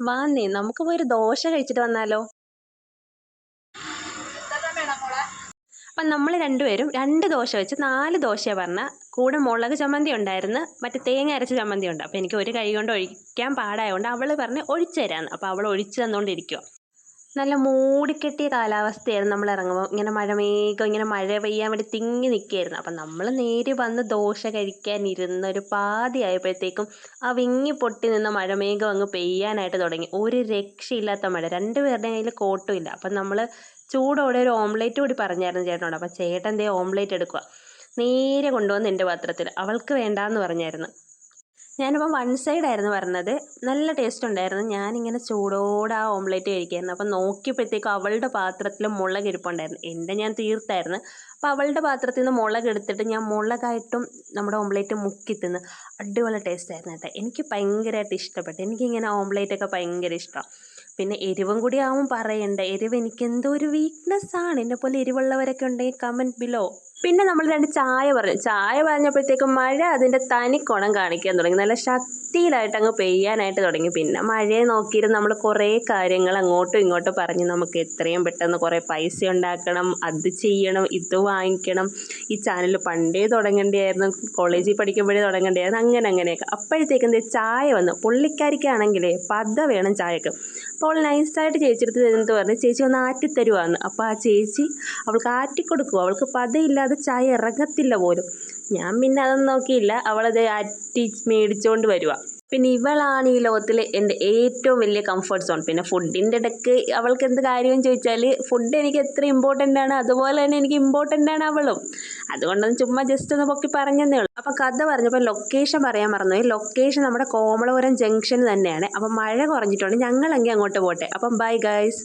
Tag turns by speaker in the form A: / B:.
A: വാന്നേ നമുക്ക് പോയി ഒരു ദോശ കഴിച്ചിട്ട് വന്നാലോ? അപ്പം നമ്മൾ രണ്ടുപേരും രണ്ട് ദോശ വെച്ച് നാല് ദോശയാണ് പറഞ്ഞ. കൂടെ മുളക് ചമ്മന്തി ഉണ്ടായിരുന്നു മറ്റേ തേങ്ങ അരച്ച ചമ്മന്തി ഉണ്ട്. അപ്പോൾ എനിക്ക് ഒരു കൈ കൊണ്ട് ഒഴിക്കാൻ പാടായതുകൊണ്ട് അവൾ പറഞ്ഞ് ഒഴിച്ചു തരാമെന്ന് അപ്പോൾ അവൾ ഒഴിച്ചു തന്നുകൊണ്ടിരിക്കുക നല്ല മൂടിക്കെട്ടിയ കാലാവസ്ഥയായിരുന്നു നമ്മൾ ഇറങ്ങുമ്പോൾ ഇങ്ങനെ മഴ മേഘം ഇങ്ങനെ മഴ പെയ്യാൻ വേണ്ടി തിങ്ങി നിൽക്കുകയായിരുന്നു. അപ്പം നമ്മൾ നേരെ വന്ന് ദോശ കഴിക്കാൻ ഇരുന്ന ഒരു പാതി ആയപ്പോഴത്തേക്കും ആ വിങ്ങി പൊട്ടി നിന്ന മഴമേഘം അങ്ങ് പെയ്യാനായിട്ട് തുടങ്ങി. ഒരു രക്ഷയില്ലാത്ത മഴ. രണ്ടുപേരുടെ കയ്യിൽ കോട്ടും ഇല്ല. അപ്പം നമ്മൾ ചൂടോടെ ഒരു ഓംലേറ്റ് കൂടി പറഞ്ഞായിരുന്നു ചേട്ടനോട്. അപ്പം ചേട്ടൻ ദേ ഓംലേറ്റ് എടുക്കുക നേരെ കൊണ്ടുവന്ന് എന്റെ പാത്രത്തിൽ. അവൾക്ക് വേണ്ടാന്ന് പറഞ്ഞായിരുന്നു. ഞാനിപ്പം വൺ സൈഡ് ആയിരുന്നു പറഞ്ഞത്. നല്ല ടേസ്റ്റ് ഉണ്ടായിരുന്നു. ഞാനിങ്ങനെ ചൂടോടെ ആ ഓംലേറ്റ് കഴിക്കായിരുന്നു. അപ്പം നോക്കിയപ്പോഴത്തേക്കും അവളുടെ പാത്രത്തിൽ മുളക് ഇരിപ്പുണ്ടായിരുന്നു. എന്റെ ഞാൻ തീർത്തായിരുന്നു. അപ്പോൾ അവളുടെ പാത്രത്തിൽ നിന്ന് മുളക് എടുത്തിട്ട് ഞാൻ മുളകായിട്ടും നമ്മുടെ ഓംലേറ്റ് മുക്കി തിന്ന്. അടിപൊളി ടേസ്റ്റ് ആയിരുന്നു കേട്ടോ. എനിക്ക് ഭയങ്കരമായിട്ട് ഇഷ്ടപ്പെട്ടു. എനിക്കിങ്ങനെ ഓംലേറ്റൊക്കെ ഭയങ്കര ഇഷ്ടമാണ് പിന്നെ എരിവും കൂടി ആവും പറയണ്ട. എരിവ് എനിക്ക് എന്തോ ഒരു വീക്ക്നെസ്സാണ് എന്നെ പോലെ എരിവുള്ളവരൊക്കെ ഉണ്ടെങ്കിൽ കമന്റ് ബിലോ പിന്നെ നമ്മൾ രണ്ട് ചായ പറഞ്ഞു. ചായ പറഞ്ഞപ്പോഴത്തേക്കും മഴ അതിന്റെ തനിക്കുണം കാണിക്കാൻ തുടങ്ങി. നല്ല ശക്തിയിലായിട്ട് അങ്ങ് പെയ്യാനായിട്ട് തുടങ്ങി. പിന്നെ മഴയെ നോക്കിയിരുന്ന് നമ്മൾ കുറേ കാര്യങ്ങൾ അങ്ങോട്ടും ഇങ്ങോട്ടും പറഞ്ഞ് നമുക്ക് എത്രയും പെട്ടെന്ന് കുറേ പൈസ ഉണ്ടാക്കണം അത് ചെയ്യണം ഇത് വാങ്ങിക്കണം. ഈ ചാനൽ പണ്ടേ തുടങ്ങേണ്ടിയായിരുന്നു. കോളേജിൽ പഠിക്കുമ്പോഴേ തുടങ്ങേണ്ടിയായിരുന്നു. അങ്ങനെ അങ്ങനെയൊക്കെ. അപ്പോഴത്തേക്കും ചായ വന്നു. പുള്ളിക്കാരിക്കാണെങ്കിലേ പത വേണം ചായക്ക്. അപ്പോൾ നൈസായിട്ട് ചേച്ചിയെടുത്ത് തരുന്നത് പറഞ്ഞ് ചേച്ചി ഒന്ന് ആറ്റിത്തരുവാന്ന്. അപ്പോൾ ആ ചേച്ചി അവൾക്ക് ആറ്റിക്കൊടുക്കുക അവൾക്ക് പതയില്ലാതെ ചായ ഇറങ്ങത്തില്ല പോലും. ഞാൻ പിന്നെ അതൊന്നും നോക്കിയില്ല. അവളത് ആറ്റി മേടിച്ചുകൊണ്ട് വരുക പിന്നെ ഇവളാണ് ഈ ലോകത്തിലെ എന്റെ ഏറ്റവും വലിയ കംഫർട്ട് സോൺ പിന്നെ ഫുഡിന്റെ ഇടയ്ക്ക് അവൾക്ക് എന്ത് കാര്യം ചോദിച്ചാൽ ഫുഡ് എനിക്ക് എത്ര ഇമ്പോർട്ടന്റ് ആണ്? അതുപോലെ തന്നെ എനിക്ക് ഇമ്പോർട്ടന്റ് ആണ് അവളും. അതുകൊണ്ടൊന്ന് ചുമ്മാ ജസ്റ്റ് ഒന്ന് പൊക്കി പറഞ്ഞതേ ഉള്ളൂ. അപ്പോൾ കഥ പറഞ്ഞപ്പോൾ ലൊക്കേഷൻ പറയാൻ മറന്നു ലൊക്കേഷൻ നമ്മുടെ കോമളപുരം ജംഗ്ഷന് തന്നെയാണ്. അപ്പം മഴ കുറഞ്ഞിട്ടുണ്ട്. ഞങ്ങളെങ്കിൽ അങ്ങോട്ട് പോട്ടെ. അപ്പം ബൈ ഗൈസ്